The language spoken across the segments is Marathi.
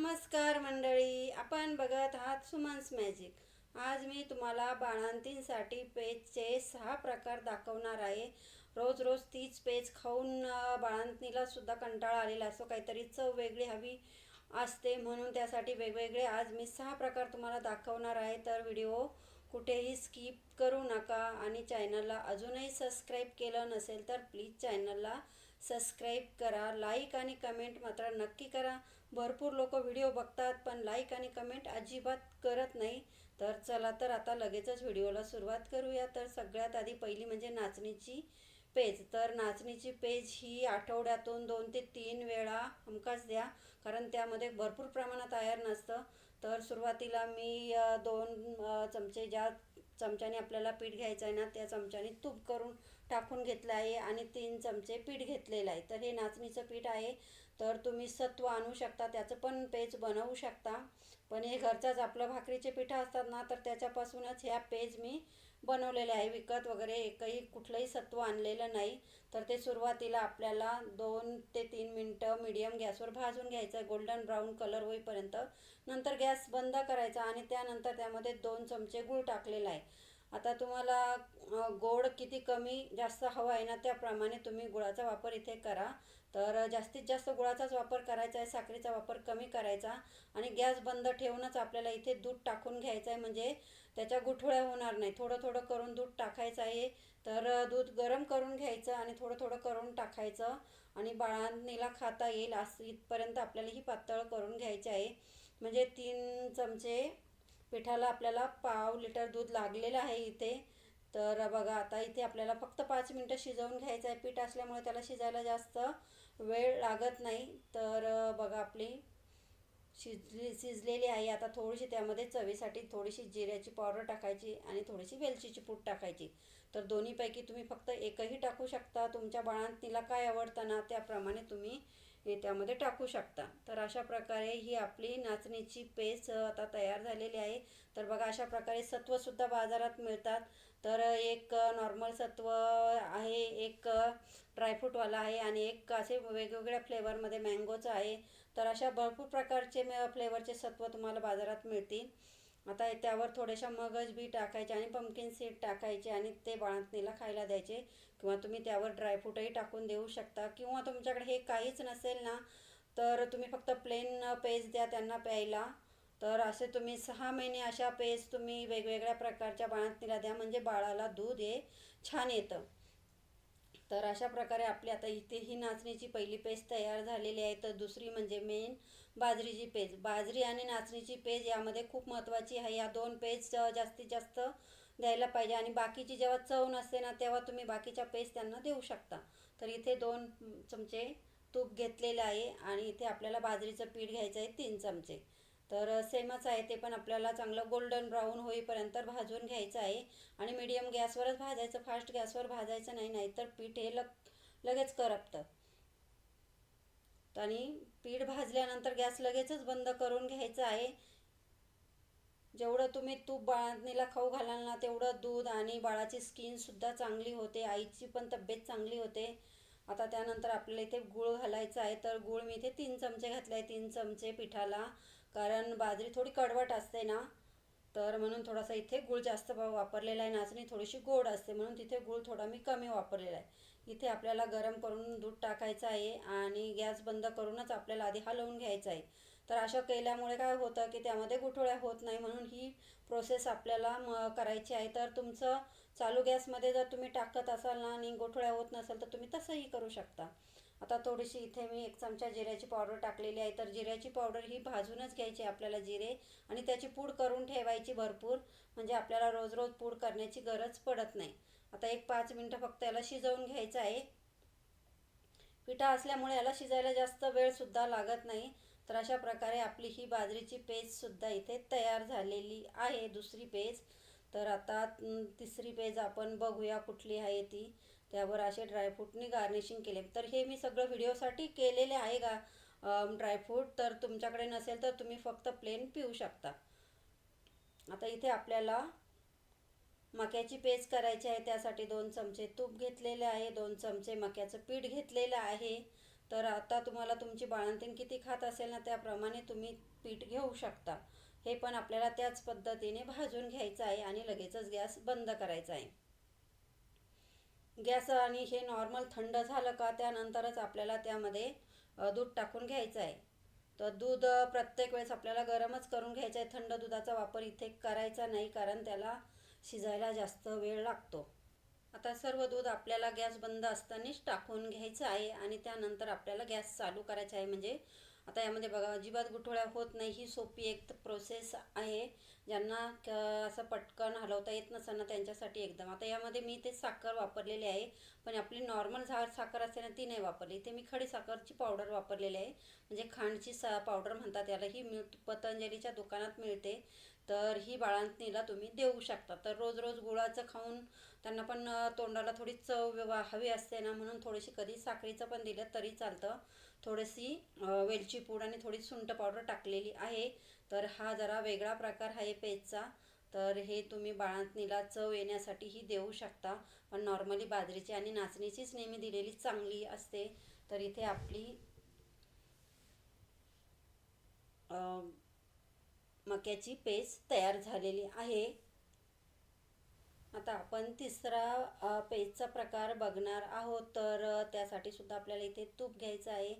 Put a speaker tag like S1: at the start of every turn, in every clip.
S1: नमस्कार मंडळी आपण बघत आहात सुमन्स मॅजिक. आज मी तुम्हाला बाळांतींसाठी पेजचे सहा प्रकार दाखवणार आहे. रोज रोज तीच पेज खाऊन बाळांतीला सुद्धा कंटाळा आलेला असतो. काहीतरी चव वेगळी हवी असते म्हणून त्यासाठी वेगवेगळे आज मी सहा प्रकार तुम्हाला दाखवणार आहे. तर व्हिडिओ कुठेही स्किप करू नका आणि चॅनलला अजूनही सबस्क्राईब केलं नसेल तर प्लीज चॅनलला सबस्क्राईब करा लाईक आणि कमेंट मात्र नक्की करा. भरपूर लोक व्हिडिओ बघतात पण लाईक आणि कमेंट अजिबात करत नाही. तर चला तर आता लगेचच व्हिडिओला सुरुवात करूया. तर सगळ्यात आधी पहिली म्हणजे नाचणीची पेज. तर नाचणीची पेज ही आठवड्यातून दोन ते तीन वेळा हमखास द्या कारण त्यामध्ये भरपूर प्रमाणात आयर नसतं तर सुरुवातीला मी दोन चमचे ज्या चमच्याने आपल्याला पीठ घ्यायचं आहे ना त्या चमच्याने तूप करून टाकून घेतलं आहे आणि तीन चमचे पीठ घेतलेलं आहे. तर हे नाचणीचं पीठ आहे. तर तुम्ही सत्व आणू शकता त्याचं पण पेज बनवू शकता. पण हे घरच्याच आपलं भाकरीचे पिठं असतात ना तर त्याच्यापासूनच ह्या पेज मी बनवलेले आहे विकत वगैरे एकही कुठलंही सत्व आणलेलं नाही. तर ते सुरुवातीला आपल्याला दोन ते तीन मिनटं मीडियम गॅसवर भाजून घ्यायचं आहे गोल्डन ब्राऊन कलर होईपर्यंत. नंतर गॅस बंद करायचा आणि त्यानंतर त्यामध्ये दोन चमचे गूळ टाकलेला आहे. आता तुम्हाला गोड किती कमी जास्त हवा आहे ना त्याप्रमाणे तुम्ही गुळाचा वापर इथे करा. तर जास्तीत जास्त गुळाचाच वापर करायचा आहे साखरेचा वापर कमी करायचा आणि गॅस बंद ठेवूनच आपल्याला इथे दूध टाकून घ्यायचं आहे. म्हणजे त्याच्या गुठळ्या होणार नाही. थोडं थोडं करून दूध टाकायचं आहे. तर दूध गरम करून घ्यायचं आणि थोडं थोडं करून टाकायचं आणि बाळांनीला खाता येईल असं इथपर्यंत आपल्याला ही पातळ करून घ्यायची आहे. म्हणजे तीन चमचे पिठाला आपल्याला पाव लिटर दूध लागलेलं आहे इथे. तर बघा आता इथे आपल्याला फक्त पाच मिनटं शिजवून घ्यायचं आहे. पीठ असल्यामुळे त्याला शिजायला जास्त वेळ लागत नाही. तर बघा आपली शिजली शिजलेली आहे. आता थोडीशी त्यामध्ये चवीसाठी थोडीशी जिऱ्याची पावडर टाकायची आणि थोडीशी वेलचीची पूड टाकायची. तर दोन्हीपैकी तुम्ही फक्त एकही टाकू शकता. तुमच्या बाळांतीला काय आवडतं ना त्याप्रमाणे तुम्ही त्यामध्ये टाकू शकता. तर अशा प्रकारे ही आपली नाचणीची पेस्ट आता तयार झालेली आहे. तर बघा अशा प्रकारे सत्वसुद्धा बाजारात मिळतात. तर एक नॉर्मल सत्व आहे एक ड्रायफ्रूटवाला आहे आणि एक असे वेगवेगळ्या फ्लेवरमध्ये मँगोचं आहे. तर अशा भरपूर प्रकारचे फ्लेवरचे सत्व तुम्हाला बाजारात मिळतील. आता त्यावर थोड्याशा मगज बी टाकायचे आणि पंपकिन सीड टाकायचे आणि ते बाळंतणीला खायला द्यायचे. किंवा तुम्ही त्यावर ड्रायफ्रूटही टाकून देऊ शकता. किंवा तुमच्याकडे हे काहीच नसेल ना तर तुम्ही फक्त प्लेन पेज द्या त्यांना प्यायला. तर असे तुम्ही सहा महिने अशा पेज तुम्ही वेगवेगळ्या प्रकारच्या बाळंतणीला द्या. म्हणजे बाळाला दूध हे छान येतं. तर अशा प्रकारे आपली आता इथे ही नाचणीची पहिली पेस्ट तयार झालेली आहे. तर दुसरी म्हणजे मेन बाजरीची पेज. बाजरी आणि नाचणीची पेज यामध्ये खूप महत्त्वाची आहे. या दोन पेज जास्तीत जास्त द्यायला पाहिजे. आणि बाकीची जेव्हा चव नसते ना तेव्हा तुम्ही बाकीच्या पेज त्यांना देऊ शकता. तर इथे दोन चमचे तूप घेतलेलं आहे. आणि इथे आपल्याला बाजरीचं पीठ घ्यायचं आहे तीन चमचे. तर सेमच आहे ते पण आपल्याला चांगलं गोल्डन ब्राऊन होईपर्यंत भाजून घ्यायचं आहे. आणि मीडियम गॅसवरच भाजायचं फास्ट गॅसवर भाजायचं नाही नाहीतर पीठ हे लग लगेच करपतं. आणि पीठ भाजल्यानंतर गॅस लगेचच बंद करून घ्यायचं आहे. जेवढं तुम्ही तूप बाळांनीला खाऊ घालाल ना तेवढं दूध आणि बाळाची स्किनसुद्धा चांगली होते आईची पण तब्येत चांगली होते. आता त्यानंतर आपल्याला इथे गूळ घालायचा आहे तर गूळ मी इथे तीन चमचे घातले आहे तीन चमचे पिठाला. कारण बाजरी थोडी कडवट असते ना तर म्हणून थोडासा इथे गूळ जास्त वापरलेला आहे नाचणी थोडीशी गोड असते म्हणून तिथे गूळ थोडा मी कमी वापरलेला आहे. इथे आपल्याला गरम करून दूध टाकायचं आहे आणि गॅस बंद करूनच आपल्याला आधी हलवून घ्यायचं आहे. तर अशा केल्यामुळे काय होतं की त्यामध्ये गुठोळ्या होत नाही म्हणून ही प्रोसेस आपल्याला म करायची आहे. तर तुमचं चालू गॅसमध्ये जर तुम्ही टाकत असाल ना आणि गोठळ्या होत नसेल तर तुम्ही तसंही करू शकता. आता थोडीशी इथे मी एक चमचा जिऱ्याची पावडर टाकलेली आहे. तर जिऱ्याची पावडर ही भाजूनच घ्यायची आपल्याला जिरे आणि त्याची पूड करून ठेवायची भरपूर. म्हणजे आपल्याला रोज रोज पूड करण्याची गरज पडत नाही. आता एक पाच मिनटं फक्त याला शिजवून घ्यायचं आहे. पिठा असल्यामुळे याला शिजायला जास्त वेळसुद्धा लागत नाही. तर अशा प्रकारे आपली ही बाजरीची पेजसुद्धा इथे तयार झालेली आहे दुसरी पेज तर आता तिसरी पेज आपण बघूया कुठली आहे ती. त्यावर असे ड्रायफ्रूटनी गार्निशिंग केले. तर हे मी सगळं व्हिडिओसाठी केलेले आहे का? ड्रायफ्रूट तर तुमच्याकडे नसेल तर तुम्ही फक्त प्लेन पिऊ शकता. आता इथे आपल्याला मक्याची पेज करायची आहे. त्यासाठी दोन चमचे तूप घेतलेले आहे. दोन चमचे मक्याचं पीठ घेतलेलं आहे. तर आता तुम्हाला तुमची बाळंतीण किती खात असेल ना त्याप्रमाणे तुम्ही पीठ घेऊ शकता. हे पण आपल्याला त्याच पद्धतीने भाजून घ्यायचं आहे आणि लगेचच गॅस बंद करायचा आहे. गॅस आणि हे नॉर्मल थंड झालं का त्यानंतरच आपल्याला त्यामध्ये दूध टाकून घ्यायचं आहे. तर दूध प्रत्येक वेळेस आपल्याला गरमच करून घ्यायचं आहे. थंड दुधाचा वापर इथे करायचा नाही कारण त्याला शिजायला जास्त वेळ लागतो. आता सर्व दूध आपल्याला गॅस बंद असतानाच टाकून घ्यायचं आहे आणि त्यानंतर आपल्याला गॅस चालू करायचा आहे. म्हणजे आता यामध्ये बघा अजिबात गुठोळ्या होत नाही. ही सोपी एक प्रोसेस आहे. ज्यांना असं पटकन हलवता येत नसताना त्यांच्यासाठी एकदम. आता यामध्ये मी ते साखर वापरलेली आहे. पण आपली नॉर्मल झा साखर असते ना ती नाही वापरली. इथे मी खडी साखरची पावडर वापरलेली आहे. म्हणजे खांडची सा पावडर म्हणतात याला. ही मिळ पतंजलीच्या दुकानात मिळते. तर ही बाळंतणीला तुम्ही देऊ शकता. तर रोज रोज गुळाचं खाऊन त्यांना पण तोंडाला थोडी चव व्यव- हवी असते ना म्हणून थोडीशी कधी साखरेचं पण दिलं तरी चालतं. थोडीशी वेलची पूड आणि थोडी सुंठ पावडर टाकलेली आहे. तर हा जरा वेगळा प्रकार आहे पेजचा. तर हे तुम्ही बाळंतणीला चव येण्यासाठीही देऊ शकता. पण नॉर्मली बाजरीची आणि नाचणीचीच नेहमी दिलेली चांगली असते. तर इथे आपली मक्याची पेस्ट तयार झालेली आहे. आता आपण तिसरा पेजचा प्रकार बघणार आहोत. तर त्यासाठी सुद्धा आपल्याला इथे तूप घ्यायचं आहे.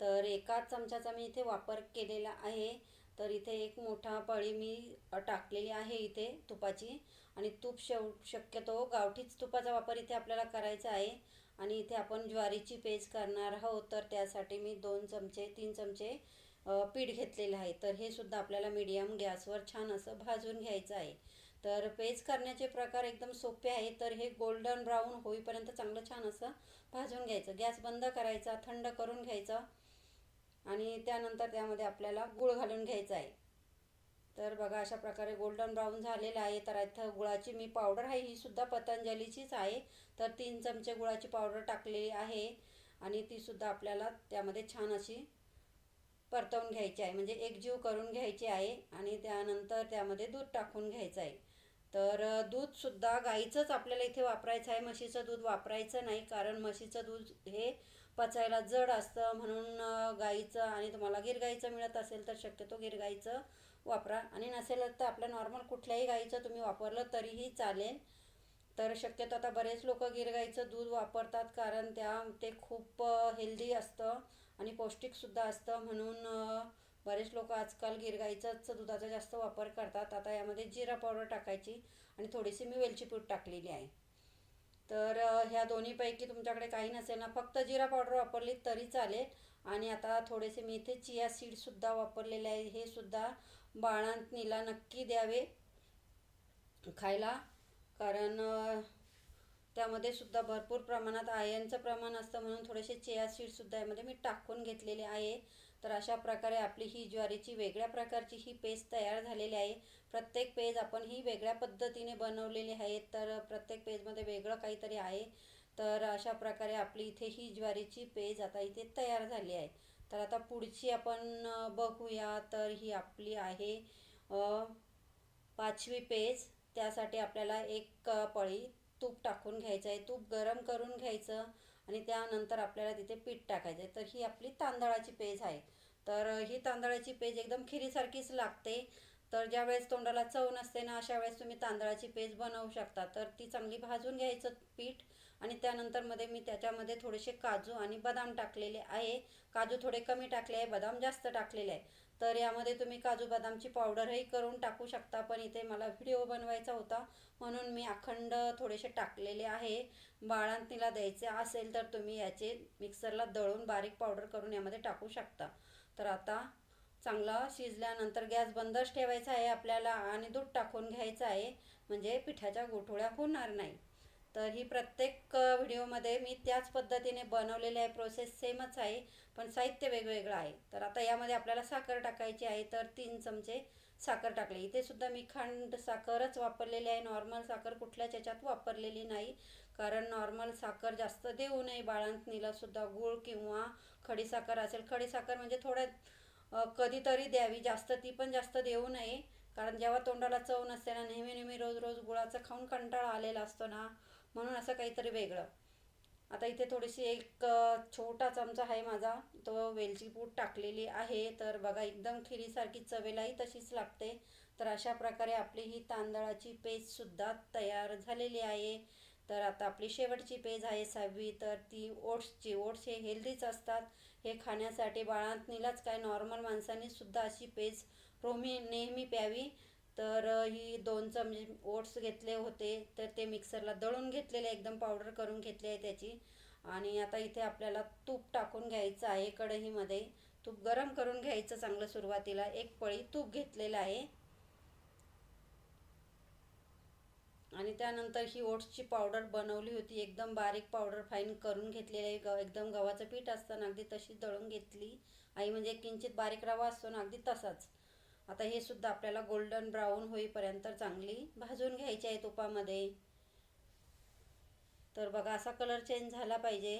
S1: तर एका चमच्याचा मी इथे वापर केलेला आहे. तर इथे एक मोठा पळी मी टाकलेली आहे इथे तुपाची. आणि तूप शेव शक्यतो गावठीच तुपाचा वापर इथे आपल्याला करायचा आहे. आणि इथे आपण ज्वारीची पेज करणार आहोत. तर त्यासाठी मी दोन चमचे तीन चमचे पीठ घेतलेलं आहे. तर हे सुद्धा आपल्याला मीडियम गॅसवर छान असं भाजून घ्यायचं आहे. तर पेज करण्याचे प्रकार एकदम सोपे आहे तर हे गोल्डन ब्राऊन होईपर्यंत चांगलं छान असं भाजून घ्यायचं. गॅस बंद करायचा थंड करून घ्यायचं आणि त्यानंतर त्यामध्ये आपल्याला गूळ घालून घ्यायचा आहे. तर बघा अशा प्रकारे गोल्डन ब्राऊन झालेलं आहे. तर इथं गुळाची मी पावडर आहे ही सुद्धा पतंजलीचीच आहे. तर तीन चमचे गुळाची पावडर टाकलेली आहे आणि ती सुद्धा आपल्याला त्यामध्ये छान अशी परतवून घ्यायची आहे. म्हणजे एकजीव करून घ्यायची आहे आणि त्यानंतर त्यामध्ये दूध टाकून घ्यायचं आहे. तर दूधसुद्धा गाईचंच आपल्याला इथे वापरायचं आहे. म्हशीचं दूध वापरायचं नाही कारण म्हशीचं दूध हे पचायला जड असतं. म्हणून गाईचं आणि तुम्हाला गिरगाईचं मिळत असेल तर शक्यतो गिरगाईचं वापरा. आणि नसेल तर आपल्या नॉर्मल कुठल्याही गाईचं तुम्ही वापरलं तरीही चालेल. तर शक्यतो आता बरेच लोक गिरगाईचं दूध वापरतात कारण त्या ते खूप हेल्दी असतं आणि पौष्टिकसुद्धा असतं. म्हणून बरेच लोक आजकाल गिरगाईचाच दुधाचा जास्त वापर करतात. आता यामध्ये जिरा पावडर टाकायची आणि थोडीशी मी वेलची पूड टाकलेली आहे. तर ह्या दोन्हीपैकी तुमच्याकडे काही नसेल ना फक्त जिरा पावडर वापरली तरी चालेल. आणि आता थोडेसे मी इथे चिया सीडसुद्धा वापरलेले आहे. हे सुद्धा बाळंतणीला नक्की द्यावे खायला. कारण त्यामध्ये सुद्धा भरपूर प्रमाणात आयनचं प्रमाण असतं म्हणून थोडेसे चिया सीडसुद्धा यामध्ये मी टाकून घेतलेले आहे. तर अशा प्रकारे आपली ही ज्वारीची वेगळ्या प्रकारची ही पेस्ट तयार झालेली आहे. प्रत्येक पेज आपण ही वेगळ्या पद्धतीने बनवलेली आहे. तर प्रत्येक पेजमध्ये वेगळं काहीतरी आहे. तर अशा प्रकारे आपली इथे ही ज्वारीची पेज आता इथे तयार झाली आहे. तर आता पुढची आपण बघूया. तर ही आपली आहे पाचवी पेज. त्यासाठी आपल्याला एक पळी तूप टाकून घ्यायचं आहे. तूप गरम करून घ्यायचं. आणि त्यानंतर आपल्याला तिथे पीठ टाकायचं आहे. तर ही आपली तांदळाची पेज आहे. तर ही तांदळाची पेज एकदम खिरीसारखीच लागते. तर ज्या वेळेस तोंडाला चव नसते ना अशा वेळेस तुम्ही तांदळाची पेज बनवू शकता. तर ती चांगली भाजून घ्यायचं पीठ आणि त्यानंतरमध्ये मी त्याच्यामध्ये थोडेसे काजू आणि बदाम टाकलेले आहे. काजू थोडे कमी टाकले आहे बदाम जास्त टाकलेले आहे. तर यामध्ये तुम्ही काजू बदामची पावडरही करून टाकू शकता पण इथे मला व्हिडिओ बनवायचा होता. म्हणून मी अखंड थोडेसे टाकलेले आहे. बाळंतीला द्यायचे असेल तर तुम्ही याचे मिक्सरला दळून बारीक पावडर करून यामध्ये टाकू शकता. तर आता चांगला शिजल्यानंतर गॅस बंदच ठेवायचा आहे आपल्याला आणि दूध टाकून घ्यायचं आहे. म्हणजे पिठाच्या गोठोळ्या होणार नाही. तर ही प्रत्येक व्हिडिओमध्ये मी त्याच पद्धतीने बनवलेली आहे. प्रोसेस सेमच आहे पण साहित्य वेगवेगळं आहे. तर आता यामध्ये आपल्याला साखर टाकायची आहे तर तीन चमचे साखर टाकले. इथे सुद्धा मी खांड साखरच वापरलेली आहे. नॉर्मल साखर कुठल्याच याच्यात वापरलेली नाही. कारण नॉर्मल साखर जास्त देऊ नये बाळंतणीला सुद्धा. गूळ किंवा खडीसाखर असेल. खडीसाखर म्हणजे थोड्या कधीतरी द्यावी. जास्त ती पण जास्त देऊ नये. कारण जेव्हा तोंडाला चव नसते ना नेहमी नेहमी रोज रोज गुळाचं खाऊन कंटाळा आलेला असतो ना म्हणून असं काहीतरी वेगळं. आता इथे थोडीशी एक छोटा चमचा आहे माझा. तो वेलची पूड टाकलेली आहे. तर बघा एकदम खिरीसारखी चवेलाही तशीच लागते. तर अशा प्रकारे आपली ही तांदळाची पेजसुद्धा तयार झालेली आहे. तर आता आपली शेवटची पेज आहे सहावी. तर ती ओट्सची ओट्स हे हेल्दीच असतात. हे खाण्यासाठी बाळांतनीलाच काय नॉर्मल माणसांनीसुद्धा अशी पेज रोमी नेहमी प्यावी. तर ही दोन चमचे ओट्स घेतले होते. तर ते मिक्सरला दळून घेतलेले एकदम पावडर करून घेतली आहे त्याची. आणि आता इथे आपल्याला तूप टाकून घ्यायचं आहे कढईमध्ये. तूप गरम करून घ्यायचं चांगलं सुरुवातीला. एक पळी तूप घेतलेलं आहे. आणि त्यानंतर ही ओट्सची पावडर बनवली होती. एकदम बारीक पावडर फाईन करून घेतलेली आहे. ग एकदम गव्हाचं पीठ असताना अगदी तशी दळून घेतली. आई म्हणजे किंचित बारीक रवा असतो ना अगदी तसाच. आता हे सुद्धा आपल्याला गोल्डन ब्राऊन होईपर्यंत चांगली भाजून घ्यायची आहे तुपामध्ये. तर बघा असा कलर चेंज झाला पाहिजे.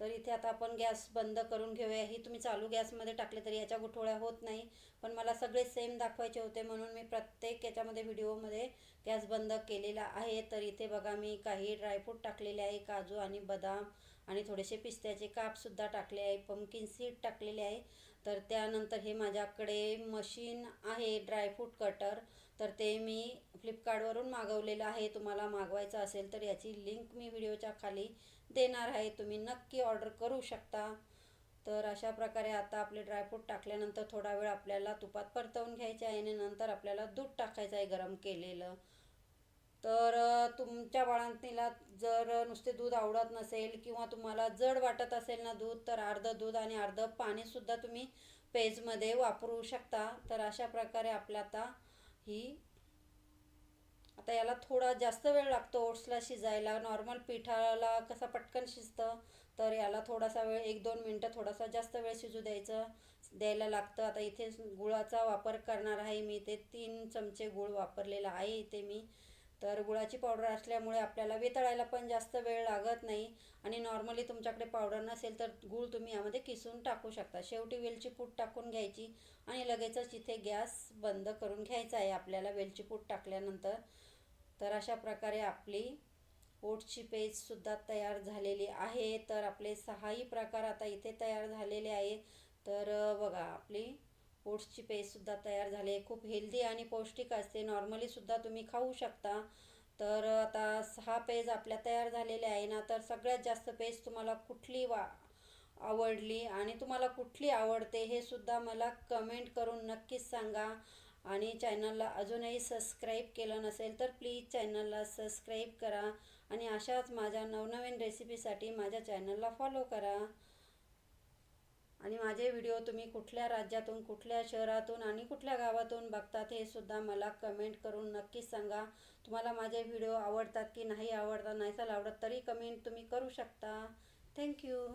S1: तर इथे आता आपण गॅस बंद करून घेऊया. ही तुम्ही चालू गॅसमध्ये टाकले तरी याच्या गुठोळ्या होत नाही. पण मला सगळे सेम दाखवायचे होते म्हणून मी प्रत्येक याच्यामध्ये व्हिडिओमध्ये गॅस बंद केलेला आहे. तर इथे बघा मी काही ड्रायफ्रूट टाकलेले आहे काजू आणि बदाम आणि थोडेसे पिस्त्याचे कापसुद्धा टाकले आहे पम्किन सीड टाकलेले आहे. तर त्यानंतर हे माझ्याकडे मशीन आहे ड्रायफ्रूट कटर तर ते मी फ्लिपकार्टवरून मागवलेलं आहे. तुम्हाला मागवायचं असेल तर याची लिंक मी व्हिडिओच्या खाली देणार आहे तुम्ही नक्की ऑर्डर करू शकता. तर अशा प्रकारे आता आपले ड्रायफ्रूट टाकल्यानंतर थोडा वेळ आपल्याला तुपात परतवून घ्यायचे आहे आणि नंतर आपल्याला दूध टाकायचं आहे गरम केलेलं. तर तुमच्या बाळंतीला जर नुसते दूध आवडत नसेल किंवा तुम्हाला जड वाटत असेल ना दूध तर अर्धं दूध आणि अर्धं पाणीसुद्धा तुम्ही पेजमध्ये वापरू शकता. तर अशा प्रकारे आपल्या आता ही आता याला थोडा जास्त वेळ लागतो ओट्सला शिजायला नॉर्मल पिठाला कसा पटकन शिजतं तर याला थोडासा वेळ एक दोन मिनटं थोडासा जास्त वेळ शिजू द्यायचं द्यायला लागतं. आता इथे गुळाचा वापर करणार आहे मी इथे तीन चमचे गुळ वापरलेला आहे इथे मी. तर गुळाची पावडर असल्यामुळे आपल्याला वितळायला पण जास्त वेळ लागत नाही. आणि नॉर्मली तुमच्याकडे पावडर नसेल तर गूळ तुम्ही यामध्ये किसून टाकू शकता. शेवटी वेलची पूड टाकून घ्यायची आणि लगेचच इथे गॅस बंद करून घ्यायचा आहे. आपल्याला वेलची पूड टाकल्यानंतर तर अशा प्रकारे आपली ओट्सची पेजसुद्धा तयार झालेली आहे. तर आपले सहाही प्रकार आता इथे तयार झालेले आहे तर बघा आपली ओट्सची पेजसुद्धा तयार झाली आहे. खूप हेल्दी आणि पौष्टिक असते. नॉर्मलीसुद्धा तुम्ही खाऊ शकता. तर आता सहा पेज आपल्या तयार झालेल्या आहे ना तर सगळ्यात जास्त पेज तुम्हाला कुठली वा आवडली आणि तुम्हाला कुठली आवडते हे सुद्धा मला कमेंट करून नक्कीच सांगा. आणि चॅनलला अजूनही सबस्क्राईब केलं नसेल तर प्लीज चॅनलला सबस्क्राईब करा आणि अशाच माझ्या नवनवीन रेसिपीसाठी माझ्या चॅनलला फॉलो करा. आणि माझे व्हिडिओ तुम्ही कुठल्या राज्यातून कुठल्या शहरातून आणि कुठल्या गावातून बघतात हे सुद्धा मला कमेंट करून नक्कीच सांगा. तुम्हाला माझे व्हिडिओ आवडतात की नाही आवडतात नाही आवडत तरी कमेंट तुम्ही करू शकता. थँक्यू